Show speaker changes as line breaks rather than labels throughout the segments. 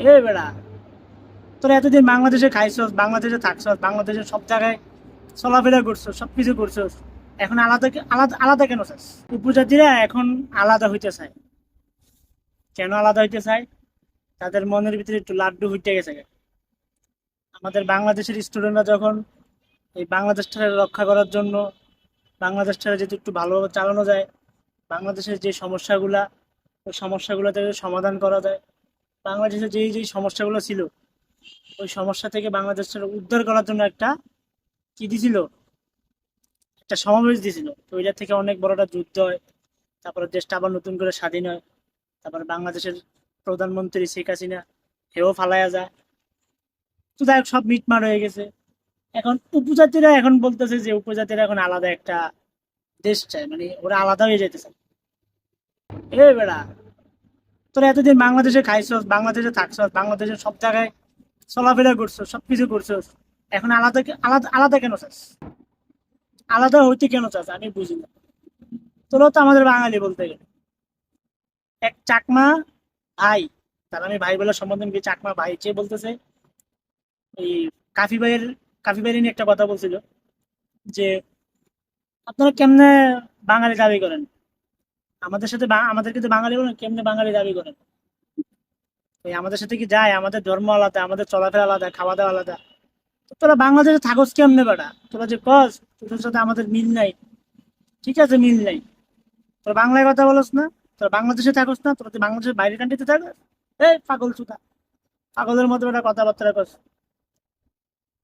এ বেড়া, তোরা এতদিন বাংলাদেশে খাইছস, বাংলাদেশে থাকছস, বাংলাদেশে সব জায়গায় চলাফেরা করছস সব কিছু করছস, এখন আলাদা আলাদা আলাদা কেন চাস? উপজাতিরা এখন আলাদা হইতে চায়। কেন আলাদা হইতে চায়? তাদের মনের ভিতরে একটু লাড্ডু হইতে গেছে আমাদের বাংলাদেশের স্টুডেন্টরা যখন এই বাংলাদেশটাকে রক্ষা করার জন্য বাংলাদেশটাকে যদি একটু ভালোভাবে চালানো যায়, বাংলাদেশের যে সমস্যাগুলা, ওই সমস্যাগুলো থেকে সমাধান করা যায় বাংলাদেশে যেই যেই সমস্যাগুলো ছিল, ওই সমস্যা থেকে বাংলাদেশটাকে উদ্ধার করার জন্য একটা কি দিছিল? একটা সমাবেশ দিছিল। তো ওইটা থেকে অনেক বড় একটা যুদ্ধ হয়, তারপরে দেশটা আবার নতুন করে স্বাধীন হয়, তারপরে বাংলাদেশের প্রধানমন্ত্রী শেখ হাসিনা হেও ফালাইয়া যায়। তো যাই সব মিটমাট হয়ে গেছে। এখন উপজাতিরা এখন বলতেছে যে উপজাতিরা এখন আলাদা একটা দেশ চায় মানে ওরা আলাদা হয়ে যেতে চায় এ বেড়া তোরা এতদিন বাংলাদেশে খাইছস, বাংলাদেশে থাকছস বাংলাদেশে সব জায়গায় চলাফেরা করছস সব কিছু করছস, এখন আলাদা আলাদা আলাদা কেন চাস? আলাদা হইতে কেন চাস? আমি বুঝি না। তোরা তো আমাদের বাঙালি বলতে গেলে। এক চাকমা ভাই, তার আমি ভাই বলার সম্বোধন কি চাকমা ভাই? যে বলতেছে এই কাফি ভাইয়ের কাফি ভাইয়ের নিয়ে একটা কথা বলছিল, যে আপনারা কেমনে বাঙালি দাবি করেন? আমাদের সাথে আমাদেরকে তো বাঙালি বলেন কেমনে বাঙালি দাবি এই আমাদের সাথে কি যায়? আমাদের ধর্ম আলাদা, আমাদের চলাফেরা আলাদা খাওয়া দাওয়া আলাদা তোরা বাংলাদেশে থাকস কেমনে বেড়া তোরা যে কস, তোদের সাথে আমাদের মিল নাই। ঠিক আছে, মিল নাই। তোরা বাংলায় কথা বলস না, তোরা বাংলাদেশে থাকস না, তোরা বাংলাদেশের বাইরের কান্ট্রিতে থাকস? এই পাগল সুতা পাগলের মতো বেটা কথাবার্তা কস।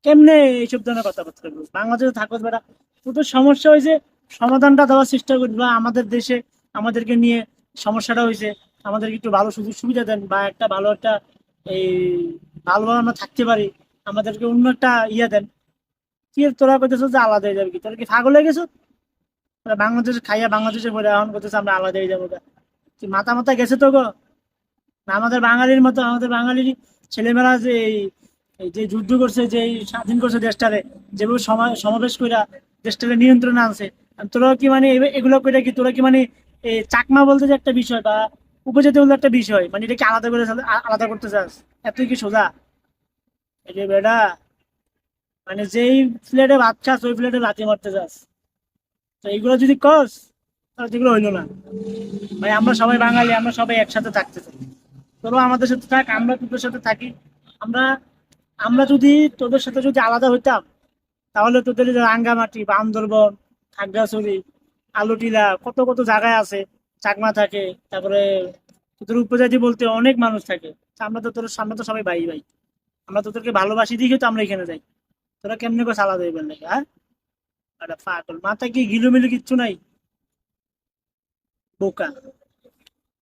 কেমনে এইসব ধরনের কথাবার্তা বলস বাংলাদেশে থাকস বেটা। তোদের সমস্যা হয়েছে সমাধানটা দেওয়ার চেষ্টা করবি আমাদের দেশে আমাদেরকে নিয়ে সমস্যাটা হয়েছে, আমাদেরকে একটু ভালো সুযোগ সুবিধা দেন বা একটা ভালো একটা এই ভালোভাবে আমরা থাকতে পারি, আমাদেরকে অন্য একটা ইয়ে দেন। কি তোরা করতেছো যে আলাদা হয়ে যাবে কি? তোরা কি পাগল হয়ে গেছো? তোরা বাংলাদেশে খাইয়া বাংলাদেশে পরে এখন করতেছে আমরা আলাদা হয়ে যাব। কি মাথা মাথা গেছে তো গো? না আমাদের বাঙালির মতো, আমাদের বাঙালির ছেলেমেয়েরা যে এই- যে যুদ্ধ করছে, যে স্বাধীন করছে দেশটারে, যেভাবে সমাবেশ কইরা দেশটাকে নিয়ন্ত্রণে আনছে তোরা কি মানে এগুলো কইরা কি তোরা কি মানে চাকমা বলতে যে একটা বিষয় বা উপজাতি বলতে একটা বিষয় মানে এটাকে আলাদা করে আলাদা করতে চাস এতই কি সোজা? এই যে বেটা মানে যেই প্লেটে ভাত খাস, ওই প্লেটে লাথি মারতে চাস। তো এইগুলো যদি কস তাহলে যেগুলো হইল না। ভাই, আমরা সবাই বাঙালি, আমরা সবাই একসাথে থাকতে চাই। তোরা আমাদের সাথে থাক, আমরা তোদের সাথে থাকি। আমরা আমরা যদি তোদের সাথে যদি আলাদা হইতাম, তাহলে তোদের রাঙ্গামাটি বান্দরবন খাগড়াছড়ি আলুটিলা কত কত জায়গায় আছে, চাকমা থাকে, তারপরে তোদের উপজাতি বলতে অনেক মানুষ থাকে। আমরা তো তোর সামনে তো সবাই ভাই ভাই। আমরা তোদেরকে ভালোবাসি দিকে তো আমরা এখানে যাই। তোরা কেমনি করে সালা দেবেন নাকি হ্যাঁ? একটা ফাটল মাথা কি গিলুমিলু কিচ্ছু নাই? বোকা।